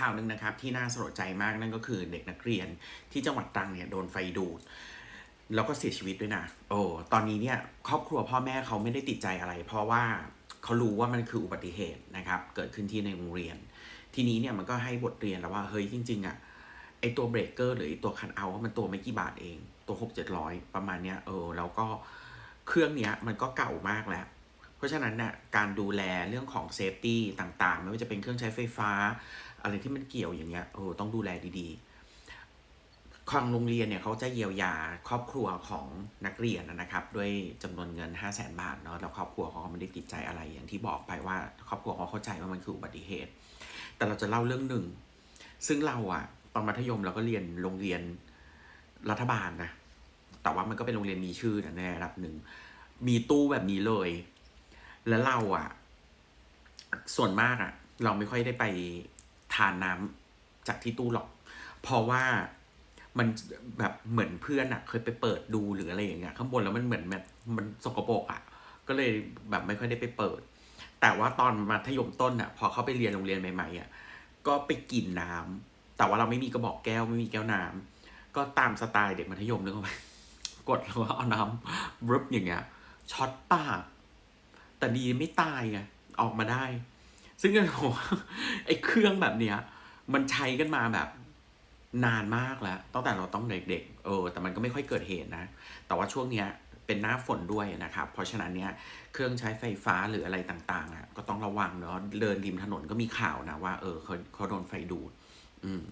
ข่าวหนึ่งนะครับที่น่าสลดใจมากนั่นก็คือเด็กนักเรียนที่จังหวัดตรังเนี่ยโดนไฟดูดแล้วก็เสียชีวิตด้วยนะโอ้ตอนนี้เนี่ยครอบครัวพ่อแม่เขาไม่ได้ติดใจอะไร เพราะว่าเขารู้ว่ามันคืออุบัติเหตุนะครับ เกิดขึ้นที่ในโรงเรียน ทีนี้เนี่ยมันก็ให้บทเรียนแล้วว่าเฮ้ยจริง ๆอะไอตัวเบรกเกอร์หรือไอตัวคันเอาท์มันตัวไม่กี่บาทเองตัวหกเจ็ดร้อยประมาณเนี้ยเออแล้วก็เครื่องเนี้ยมันก็เก่ามากแล้ว เพราะฉะนั้นเนี่ยการดูแลเรื่องของเซฟตี้ต่างๆ ไม่ว่าจะเป็นเครื่องใช้ไฟฟ้า อะไรที่มันเกี่ยวอย่างเงี้ยเออต้องดูแลดีๆทางโรงเรียนเนี่ยเขาจะเยียวยาครอบครัวของนักเรียนนะครับ ด้วยจำนวนเงิน 5 0 0แสนบาทเนาะแล้วครอบครัวเขาก็ไม่ได้ติดใจอะไรอย่างที่บอกไปว่า ครอบครัวเขาเข้าใจว่ามันคืออุบัติเหตุ แต่เราจะเล่าเรื่องหนึ่ง ซึ่งเราอะตอนมัธยมเราก็เรียนโรงเรียนรัฐบาลนะแต่ว่ามันก็เป็นโรงเรียนมีชื่อนะในระดับหนึ่งมีตู้แบบนี้เลย แล้วเราอะส่วนมากอะเราไม่ค่อยได้ไปทานน้ำจากที่ตู้หรอก เพราะว่ามันแบบเหมือนเพื่อนอะเคยไปเปิดดูหรืออะไรอย่างเงี้ยข้างบนแล้วมันเหมือนแบบมันสกปรกอะก็เลยแบบไม่ค่อยได้ไปเปิด แต่ว่าตอนมัธยมต้นอะพอเขาไปเรียนโรงเรียนใหม่ๆอะก็ไปกินน้ำแต่ว่าเราไม่มีกระบอกแก้วไม่มีแก้วน้ำก็ตามสไตล์เด็กมัธยมนึกออกไหมกดแล้วก็เอาน้ำรึบอย่างเงี้ยช็อตปาก แต่ดีไม่ตายไงออกมาได้ ซึ่งก็โหไอ้เครื่องแบบเนี้ย มันใช้กันมาแบบนานมากแล้วตั้งแต่เราต้องเด็กๆเออ แต่มันก็ไม่ค่อยเกิดเหตุนะ แต่ว่าช่วงเนี้ยเป็นหน้าฝนด้วยนะครับ เพราะฉะนั้นเนี่ยเครื่องใช้ไฟฟ้าหรืออะไรต่างๆอะก็ต้องระวังเนาะเดินริมถนนก็มีข่าวนะว่าเออเขาเขาโดนไฟดูด อืม